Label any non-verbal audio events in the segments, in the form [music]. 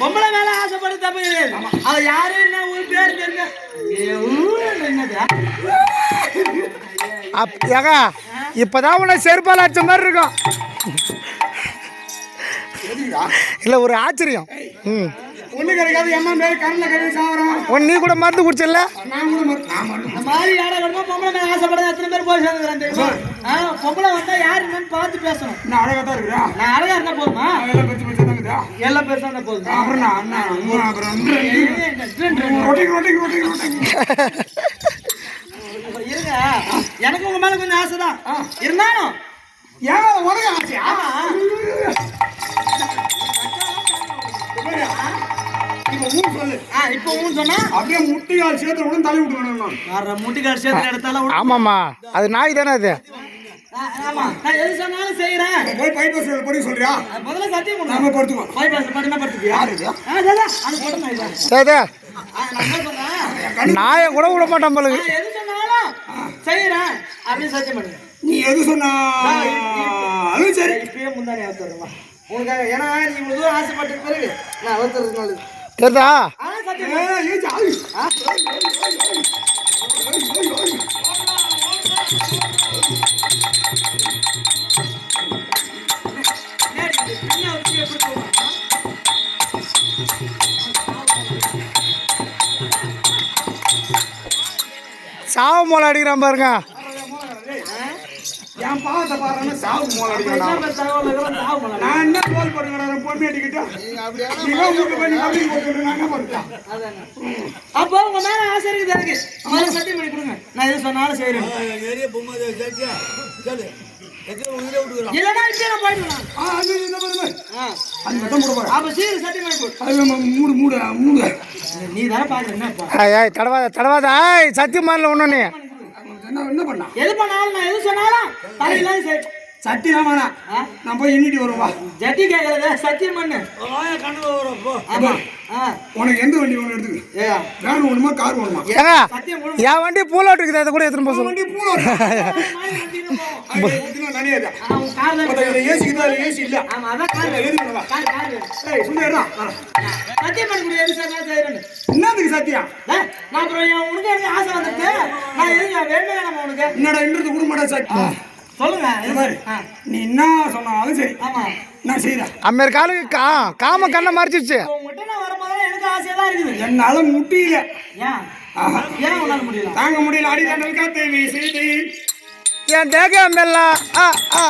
பொம்பளை மேல ஆசைப்பட தப்பு அவ யாரு என்ன ஒரு பேர் தெரிஞ்ச ஏ, ஊன்னு என்னது? அப் ஏகா இப்போதான் உன்னை செருப்பால் அடிச்ச மாதிரி இருக்கும். இல்லை ஒரு ஆச்சரியம். ம். ஒண்ணு கிடைக்காது எம்மா மேல கரண்ட்ல உன் நீ கூட மருந்து குடிச்சல நான் கூட மறு- நான் மட்டும் இந்த மாதிரி யாரை பொம்பளை மேல ஆசைப்பட எத்தனை பேர் போய் தெரியுமா? பொம்பளை வந்தா யாரு என்னன்னு பார்த்து பேசணும். நான் அழகா தான் இருக்கிறா நான் அழகா இருந்தா போதுமா? எல்லாம் இருக்குதா எல்லாம் பெருசா அப்புறம் நான் அண்ணா அம்மா அப்புறம் வந்து ரொட்டிக்கு ரொட்டிக்கு ரொட்டிக்கு ரொட்டிக்கு இருங்க. எனக்கு உங்க மேல கொஞ்சம் ஆசைதான் இருந்தாலும் ஏன் உனக்கு ஆசையா? முட்டிக்கால் சேர்த்து எடுத்தாலும் ஆமாம்மா. அது நாய் தானே அது? ஆமா நான் எது சொன்னாலும் செய்யறேன் போய் பைபாஸ் படி சொல்றியா முதல்ல சத்தியம் படுத்துக்கோ போய் பேச படுனா படுத்துக்கியா யாரு இது? ஆ அது நாயை கூட விட மாட்டான் போலுக்கு நான் எது சொன்னாலும் செய்யறேன் அப்படின்னு சத்தியம் நீ எது சொன்னாலும் சரி இப்பயே முந்தானி உனக்காக ஏன்னா நீ இவ்வளவு தூரம் ஆசைப்பட்ட பிறகு நான் ஆ சத்தியம் ஏய், பண்ணு. ஏய், ஜாலி. ஆ? சாவு மோளை அடிக்கிறான் பாருங்க. என் பாவத்தை பாருன்னு சாவு மோள அடிக்கிறான். நான் என்ன கோல் போடுறேன் பொண்ணு அடிக்கிட்டா? நீங்க வீட்டு பண்ணி கம்பெனி போட்டு நான் என்ன பண்ணுறேன் அதானே. அப்போ உங்க மேல ஆசை இருக்குது எனக்கு. சத்தியம் பண்ணி கொடுங்க. நான் எது சொன்னாலும் செய்யறேன் இல்லைன்னா நான் போயிடுவேன் அது இந்த பாருங்க போறேன். அப்ப சீக்கிரம் சத்தியம் பண்ணி கொடு. அது மூடு மூடு மூடு. நீ தானே பாக்குற என்னப்பா ஏய் தடவாத தடவாத. ஏய் சத்தியம் பண்ணல ஒன்று நீ. என்ன என்ன பண்ணா? எது பண்ணாலும் நான் எது சொன்னாலும் தலையில? நான் போய் எண்ணிட்டு வருவா ஜட்டி கேட்கறது சத்தியம் பண்ணு ஆமா. ஆ. உனக்கு எந்த வண்டி ஒன்று எடுத்துக்க? ஏயா. வேன் கார் வேணுமா? ஏங்க என் வண்டி பூலோட்டு இருக்குது அதை கூட எடுத்துன்னு போக வண்டி பூரா நனையாதா. ஏசி தான் ஏசி இல்ல ஆமா அதான் கார். எது பண்ணுவா கார் கார். ஏய் சுந்தரா சத்தியம் பண்ணி கொடு எது சொன்னாலும் செய்யறேன்னு என்னதுக்கு சத்தியம் டேய், நான் அப்புறம் என் உனக்கு எனக்கு ஆசை வந்துட்டு உனக்கு என்னடா இன்றது குடும்படா சத்தி சொல்லுங்க. இது நீ என்ன சொன்னாலும் சரி. ஆமா. நான் செய்றேன். அம்மேர் காலுக்கு கா காம கண்ணை மறைச்சிருச்சு. உங்ககிட்ட நான் வரும்போது எனக்கு ஆசையா தான் இருக்குது. என்னால முட்டியில ஏன்? உன்னால முடியல? தாங்க முடியல. அடி தண்டல் காத்து வீசுது. என் தேக அம்மெல்லாம் ஆ ஆ.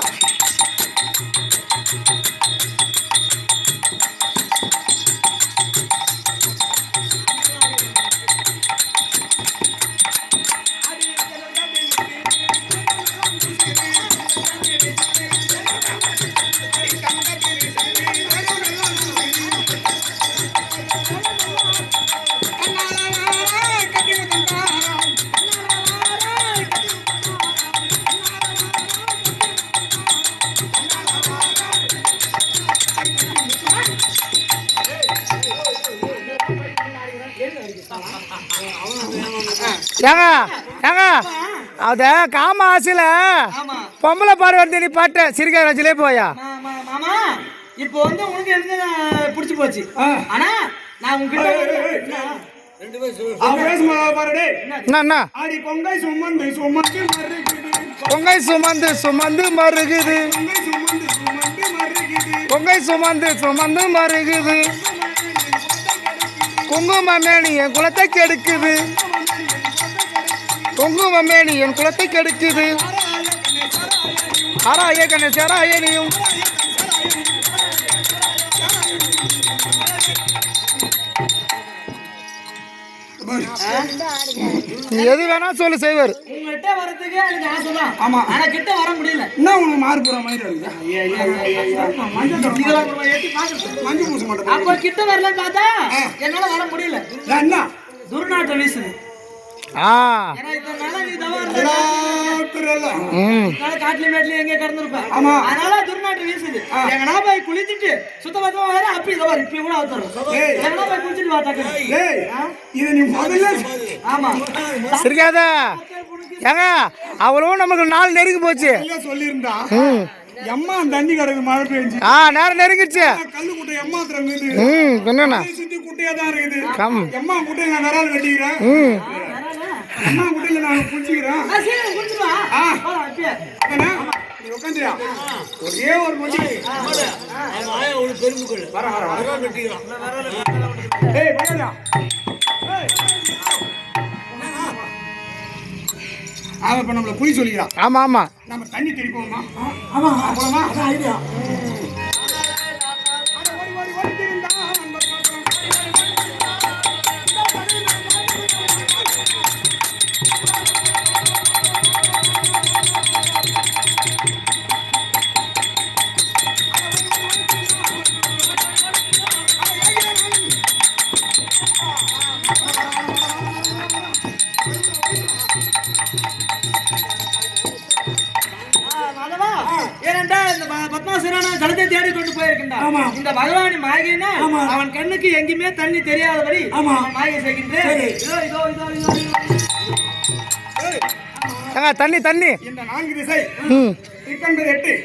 ஏங்க ஏங்க அத காம ஆசையில ஆமா. பொம்பளை பாரு வந்து நீ பாட்டு சிரிக்கிற வச்சுலே போயா? மாமா மாமா இப்போ வந்து உனக்கு எனக்கு பிடிச்சு போச்சு. ஆனா நான் உங்ககிட்ட பொங்கை சுமந்து சுமந்து மருகுது பொங்கை சுமந்து சுமந்து மருகுது குங்குமமேனி என் குலத்தை கெடுக்குது. குங்குமமேனி என் குலத்தை கெடுக்குது. ஆராய கணேசராயனியும் பாரு. நீ எது வேணா சொல்லு செய்வார். உங்ககிட்ட எனக்கு ஆமா. ஆனா கிட்ட வர முடியல. என்ன உனக்கு மாறு போற மாதிரி. மஞ்சள் பூச மாட்டேன் அப்ப கிட்ட வரலன்னு பார்த்தா என்னால வர முடியல. என்ன? துர்நாற்றம் வீசுது. காட்டுல எங்க கடந்திருப்பேன் ஆமா. அதனால துர்நாற்றம் வீசுது. எங்கனா போய் குளிச்சுட்டு சுத்தபத்தமா வர அப்படி இதை இப்படி கூட அவத்தரும் ஏய். எங்கனா போய் குளிச்சுட்டு வா டக்குனு. ஏய். இது நீ முதல்ல ஆமா. சிரிக்காத ஏங்க அவ்வளவும் நமக்கு நாள் நெருங்கி போச்சு. இல்ல சொல்லியிருந்தா ம். எம்மா தண்ணி கிடக்குது மழை பெஞ்சு. ஆ நேரம் நெருங்கிடுச்சு. கல்லு குட்டை எம்மா திறங்குது ம் என்னண்ணா சுத்தி குட்டையா தான் இருக்குது. எம்மா குட்டையை நான் விரால் வெட்டிக்கிறேன். ம் எம்மா குட்டையில நான் குளிச்சுக்கிறேன் உட்காந்துயா ஒரே ஒரு மணி வர வர வர. ஏய் பையனா அவன் இப்ப நம்மள புரி சொல்லிக்கிறான் ஆமா ஆமா. நம்ம தண்ணி தெளிப்போமா ஆமா. போலாமா? ஐடியா இந்த பகவானி மாயைனா, அவன் கண்ணுக்கு எங்கேயுமே தண்ணி தெரியாதபடி அவன் மாயை செய்கின்றேன். இதோ, இதோ, இதோ, இதோ, இதோ. ஏங்க தண்ணி தண்ணி. இந்த நான்கு திசை. ம். திக்கன்பது எட்டு.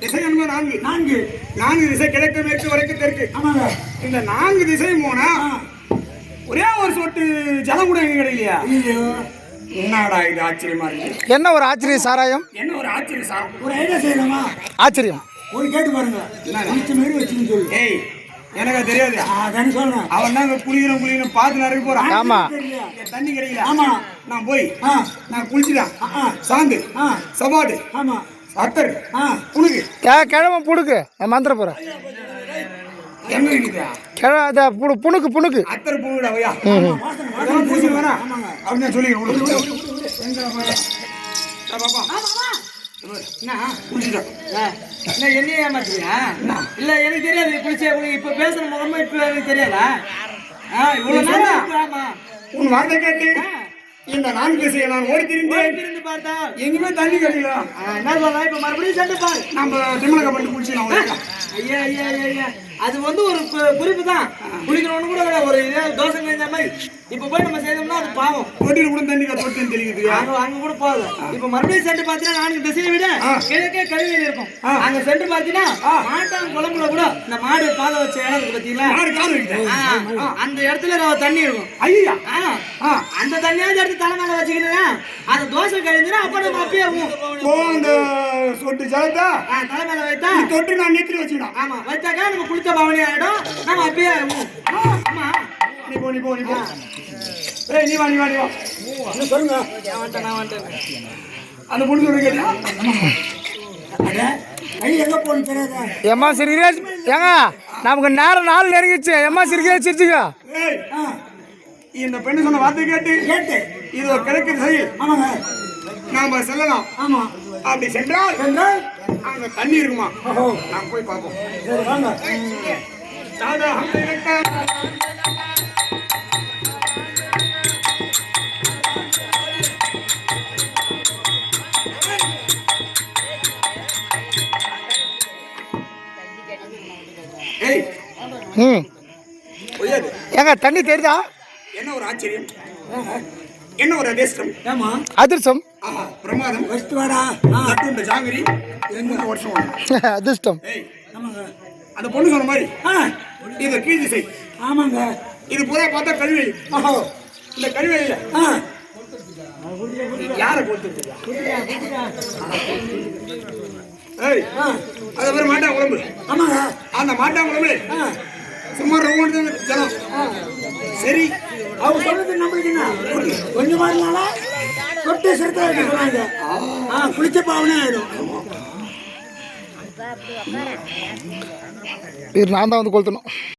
திசை என்பது நான்கு. நான்கு. நான்கு திசை கிழக்கு மேற்கு வடக்கு தெற்கு. இந்த நான்கு திசை போனா ஒரே ஒரு சொட்டு ஜலம் கூட எங்க கிடைக்கலையா? என்னடா இது ஆச்சரியமா இருக்கு. என்ன ஒரு ஆச்சரிய சாராயம்? என்ன ஒரு ஆச்சரிய சார் ஒரு ஐடியா செய்யலாமா? ஆச்சரியம். ஒரு கேட்டு பாருங்க. குளிச்ச மாரி வச்சுன்னு சொல்லு. ஏய் எனக்கு தெரியாது. அதானே சொல்றேன். அவன் தான் குளிக்கிறோம் குளிக்கிறோம் பார்த்து நிறைய போறான். ஆமா. தண்ணி கிடைக்கல. ஆமா. நான் போய் ஆ. நான் குளிச்சுட்டேன். ஆ. சாந்து ஆ. சபாடு ஆமா. அத்தர் ஆ. உனக்கு ஏ கிழமை புடுக்கு நான் மந்திர இருக்குதா கிழ அத புடு புணுக்கு புணுக்கு அத்தர் பூவிடா வையா அதெல்லாம் பூசி வேணா. அப்படின்னு சொல்லிக்கிறேன்? டா பாப்பா ஆ, என்ன என்னைய ஏமாத்துறியா? இல்ல எனக்கு தெரியாது குளிச்ச உனக்கு இப்ப பேசுற முகமா இப்ப எனக்கு தெரியாதா? ஆ, இவ்வளவு நீ நாளா? சொன்னா? ஆமா. உன் வார்த்தை கேட்டு இந்த நான்கு திசையை நான் ஓடி திரிந்து பார்த்தா எங்கேயுமே தண்ணி கிடைக்கல என்ன இப்ப மறுபடியும் சண்டை பாரு. நம்ம திம்மலக பண்ணி குளிச்சு ஐயா ஐயா, ஐயா. அது வந்து ஒரு குறிப்பு தான் குளிக்கணும்னு கூட. ஒரு இதே தோசை செஞ்ச மாதிரி. இப்ப போய் நம்ம செய்தோம்னா அது பாவம். தொட்டியில் கூட தண்ணி தொட்டி தெரியுது அங்க அங்க கூட போகுது. இப்ப மறுபடியும் சென்று பாத்தீங்கன்னா நான்கு திசையை விட கிழக்கே கழுவியில் இருக்கும். அங்க சென்று பாத்தீங்கன்னா மாட்டான் குளம்புல கூட இந்த மாடு பாதை வச்ச இடம் இருக்கு பாத்தீங்களா? மாடு ஆ, அந்த இடத்துல தண்ணி இருக்கும். ஐயா. அந்த தண்ணியாவது எடுத்து தலை மேல வச்சுக்கினா அந்த தோசை கழிஞ்சுனா அப்ப நம்ம அப்பயே. ஓ அந்த சொட்டு ஜலத்தா ஆ, தலை மேல வைத்தா தொட்டு நான் நெத்திரி வச்சுக்கிட்டோம் ஆமா வைத்தாக்கா நம்ம பவனி ஆயிடும் நம்ம அப்பயே ஊம். ஆமா நீ போ நீ போ நீ போ. ஏய் நீ வா நீ வா நீ வா. என்ன சொல்லுங்க. நான் வந்துட்டேன், நான் வந்துட்டேன். அந்த பொண்ணு சொல்ல கேட்டியா? ஏங்க நமக்கு நேரம் நாள் நெருங்கிடுச்சு. எம்மா சிரிக்கிறே சிரிச்சுக்க. இந்த பெண்ணு சொன்ன வார்த்தை கேட்டு கேட்டு. இது ஒரு கிழக்கு திசையில். ஆமாங்க. நாம செல்லலாம். ஆமா. அப்படி சென்றால் அங்க தண்ணி இருக்குமா? நாம் போய் பார்ப்போம். சரி வாங்க. தாதா, ம். ஏங்க தண்ணி தெரியுதா? என்ன ஒரு ஆச்சரியம்? என்ன ஒரு அதிர்ஷ்டம்? ஏமா அதிர்ஷ்டம். ஆஹா பிரமாதம். ஃபர்ஸ்ட் வாடா. ஆ நட்டு ஜாங்கிரி. எங்க வருஷம். [laughs] அதிர்ஷ்டம். ஏய் ஆமாங்க. அந்த பொண்ணு சொன்ன மாதிரி. ஆ. இது கீழ் திசை. ஆமாங்க. இது பூரா பார்த்தா கல்வெளி ஓஹோ இந்த கல்வெளியில ஆ. யாரை கொடுத்துருக்கா ஏய் ஆ. அது பேர் மாட்டா குழம்பு ஆமாங்க. அந்த மாட்டா குழம்பு ஆ சும்மா ரொம்ப ஜனம். சரி அவங்க சொன்னது நம்மளுக்கு என்ன? கொஞ்சமா இருந்தாலும் தொட்டு சிறுத்தை வைக்க சொன்னாங்க ஆ குளிச்ச பாவனே ஆயிடும். இது நான் தான் வந்து கொளுத்தணும்.